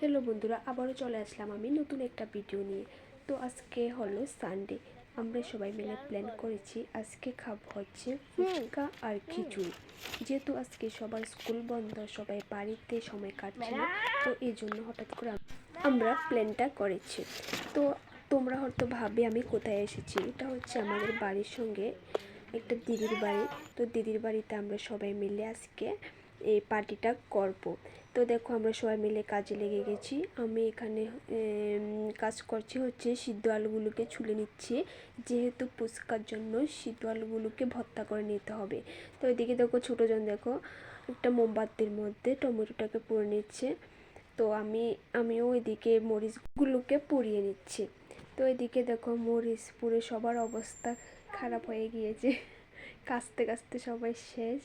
Hello বন্ধুরা, আবারও চলে আসলাম আমি নতুন একটা ভিডিও নিয়ে। তো আজকে হলো সানডে আমরা সবাই মিলে প্ল্যান করেছি আজকে খাব হচ্ছে ফুচকা আর খিচুড়ি। যেহেতু আজকে সবার স্কুল বন্ধ, সবাই বাড়িতে সময় কাটছে না, তো এই জন্য হঠাৎ করে আমরা প্ল্যানটা করেছি। তো তোমরা হয়তো ভাবে আমি কোথায় এসেছি, এটা হচ্ছে আমাদের বাড়ির সঙ্গে একটা দিদির বাড়ি। তো দিদির বাড়িতে আমরা সবাই মিলে আজকে এই পার্টিটা করব। তো দেখো আমরা সবাই মিলে কাজে লেগে গেছি। আমি এখানে কাজ করছি হচ্ছে সিদ্ধ আলুগুলোকে ছুলে নিচ্ছি। যেহেতু ফুচকার জন্য সিদ্ধ আলুগুলোকে ভর্তা করে নিতে হবে। তো এদিকে দেখো ছোটোজন দেখো, একটা মোমবাতির মধ্যে টমেটোটাকে পুড়ে নিচ্ছে। তো আমি, আমিও এদিকে মরিচগুলোকে পুড়িয়ে নিচ্ছি। তো এদিকে দেখো মরিচ পুড়ে সবার অবস্থা খারাপ হয়ে গিয়েছে। কাস্তে কাস্তে সবাই শেষ।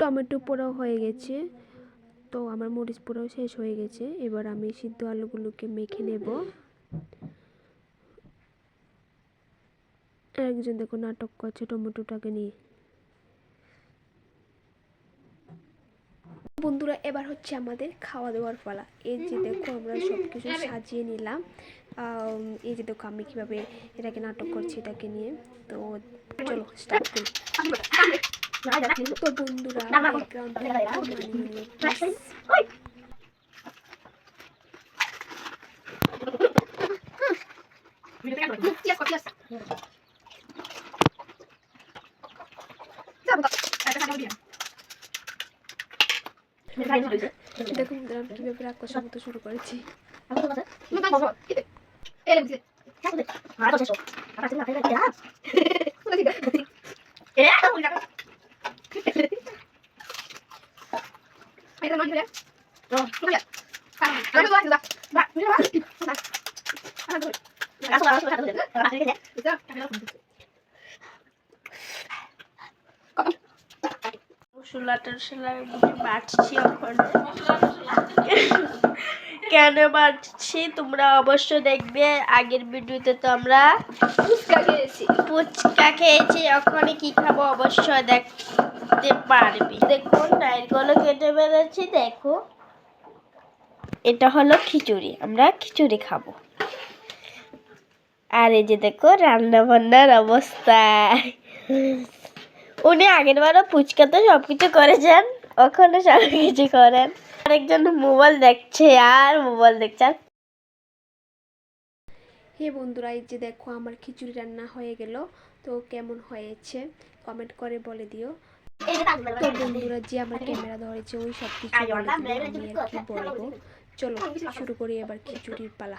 টমেটো পোড়াও হয়ে গেছে। তো আমার মরিচ পোড়াও শেষ হয়ে গেছে। এবার আমি সিদ্ধ আলুগুলোকে মেখে নেব আর একজন দেখো নাটক করছে টমেটোটাকে নিয়ে বন্ধুরা এবার হচ্ছে আমাদের খাওয়া দাওয়ার পালা এই যে দেখো আমরা সব কিছু সাজিয়ে নিলাম এই যে দেখো আমি কীভাবে এটাকে নাটক করছি এটাকে নিয়ে তো চলো স্টার্ট করি তো বন্ধুরা ব্যাকগ্রাউন্ডটা একটু মানিয়ে নিও please। দেখো বন্ধুরা আমি কীভাবে রাগ কষার মতো শুরু করেছি মশলাটা মশলা বাটছি এখন। কেন বাটছি তোমরা অবশ্য দেখবে। আগের ভিডিওতে তো আমরা ফুচকা খেয়েছি। এখন কি খাব অবশ্যই দেখতে পারবি। দেখো নারকেলও কেটে বেরোচ্ছি দেখো। এটা হলো খিচুড়ি আমরা খিচুড়ি খাব। আর এই যে দেখো রান্না বান্নার অবস্থা। উনি আগের বারও ফুচকাতে সব কিছু করেছেন ওখানে সব কিছু করেন। আরেকজন মোবাইল দেখছে আর মোবাইল দেখছে। আর হে বন্ধুরা এই যে দেখো আমার খিচুড়ি রান্না হয়ে গেল তো কেমন হয়েছে কমেন্ট করে বলে দিও। তো বন্ধুরা যে আমার ক্যামেরা ধরেছে ওই সব কিছু আমি আর কি বলব। চলো শুরু করি এবার খিচুড়ির পালা।